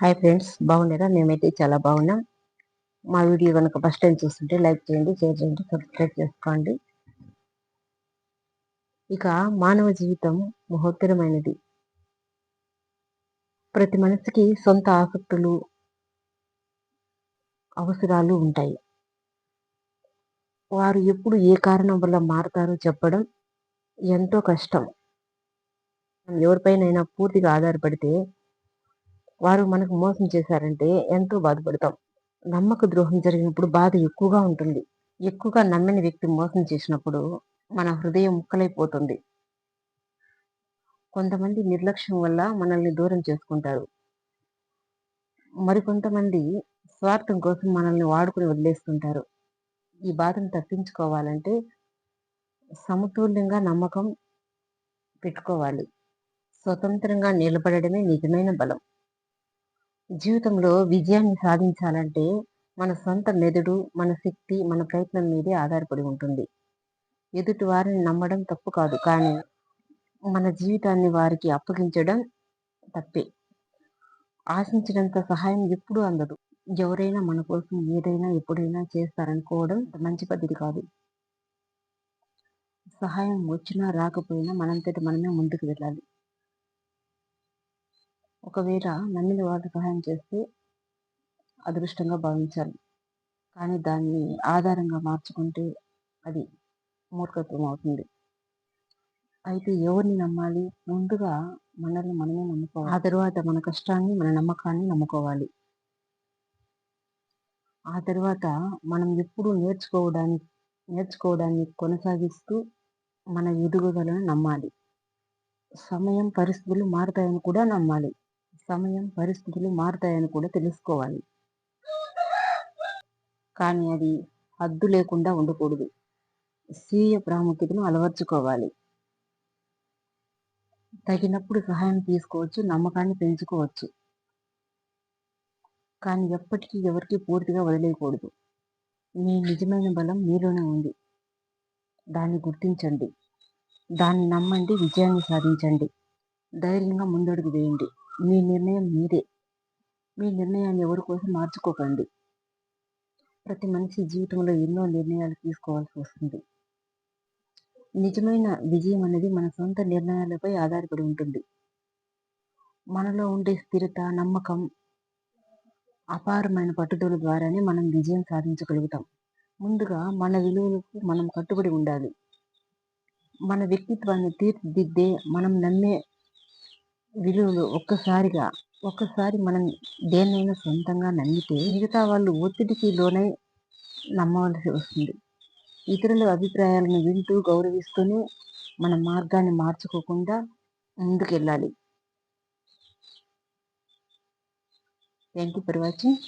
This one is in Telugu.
హాయ్ ఫ్రెండ్స్ బాగున్నారా? మేమైతే చాలా బాగున్నాం. మా వీడియో కనుక ఫస్ట్ టైం చూస్తుంటే లైక్ చేయండి షేర్ చేయండి సబ్స్క్రైబ్ చేసుకోండి. ఇక మానవ జీవితం మహోత్తరమైనది. ప్రతి మనిషికి సొంత ఆసక్తులు అవసరాలు ఉంటాయి. వారు ఎప్పుడు ఏ కారణం వల్ల మారతారో చెప్పడం ఎంతో కష్టం. ఎవరిపైనైనా పూర్తిగా ఆధారపడితే వారు మనకు మోసం చేశారంటే ఎంతో బాధపడతాం. నమ్మక ద్రోహం జరిగినప్పుడు బాధ ఎక్కువగా ఉంటుంది. ఎక్కువగా నమ్మిన వ్యక్తి మోసం చేసినప్పుడు మన హృదయం ముక్కలైపోతుంది. కొంతమంది నిర్లక్ష్యం వల్ల మనల్ని దూరం చేసుకుంటారు. మరికొంతమంది స్వార్థం కోసం మనల్ని వాడుకుని వదిలేస్తుంటారు. ఈ బాధను తప్పించుకోవాలంటే సమతుల్యంగా నమ్మకం పెట్టుకోవాలి. స్వతంత్రంగా నిలబడమే నిజమైన బలం. జీవితంలో విజయాన్ని సాధించాలంటే మన సొంత మెదడు మన శక్తి మన ప్రయత్నం మీదే ఆధారపడి ఉంటుంది. ఎదుటి వారిని నమ్మడం తప్పు కాదు కానీ మన జీవితాన్ని వారికి అప్పగించడం తప్పే. ఆశించినంత సహాయం ఎప్పుడూ అందదు. ఎవరైనా మన కోసం ఏదైనా ఎప్పుడైనా చేస్తారనుకోవడం మంచి పద్ధతి కాదు. సహాయం వచ్చినా రాకపోయినా మనంతటి మనమే ముందుకు వెళ్ళాలి. ఒకవేళ నమ్మిన వాళ్ళు సహాయం చేస్తే అదృష్టంగా భావించాలి. కానీ దాన్ని ఆధారంగా మార్చుకుంటే అది మూర్ఖత్వం అవుతుంది. అయితే ఎవరిని నమ్మాలి? ముందుగా మనల్ని మనమే నమ్ముకోవాలి. ఆ తర్వాత మన కష్టాన్ని మన నమ్మకాన్ని నమ్ముకోవాలి. ఆ తర్వాత మనం ఎప్పుడు నేర్చుకోవడానికి నేర్చుకోవడాన్ని కొనసాగిస్తూ మన ఎదుగుదలను నమ్మాలి. సమయం పరిస్థితులు మారుతాయని కూడా నమ్మాలి. సమయం పరిస్థితులు మారుతాయని కూడా తెలుసుకోవాలి. కానీ అది హద్దు లేకుండా ఉండకూడదు. స్వీయ ప్రాముఖ్యతను అలవర్చుకోవాలి. తగినప్పుడు సహాయం తీసుకోవచ్చు నమ్మకాన్ని పెంచుకోవచ్చు. కానీ ఎప్పటికీ ఎవరికి పూర్తిగా వదిలేయకూడదు. మీ నిజమైన బలం మీలోనే ఉంది. దాన్ని గుర్తించండి. దాన్ని నమ్మండి విజయాన్ని సాధించండి. ధైర్యంగా ముందడుగు వేయండి. మీ నిర్ణయం మీదే. మీ నిర్ణయాన్ని ఎవరి కోసం మార్చుకోకండి. ప్రతి మనిషి జీవితంలో ఎన్నో నిర్ణయాలు తీసుకోవాల్సి వస్తుంది. నిజమైన విజయం అనేది మన సొంత నిర్ణయాలపై ఆధారపడి ఉంటుంది. మనలో ఉండే స్థిరత నమ్మకం అపారమైన పట్టుదల ద్వారానే మనం విజయం సాధించగలుగుతాం. ముందుగా మన విలువలకు మనం కట్టుబడి ఉండాలి. మన వ్యక్తిత్వాన్ని తీర్చిదిద్దే మనం నమ్మే విలువలు ఒక్కసారిగా ఒక్కసారి మనం దేన్నైనా సొంతంగా నమ్మితే మిగతా వాళ్ళు ఒత్తిడికి లోనై నమ్మవలసి వస్తుంది. ఇతరుల అభిప్రాయాలను వింటూ గౌరవిస్తూనే మన మార్గాన్ని మార్చుకోకుండా ముందుకెళ్ళాలి. Thank you for watching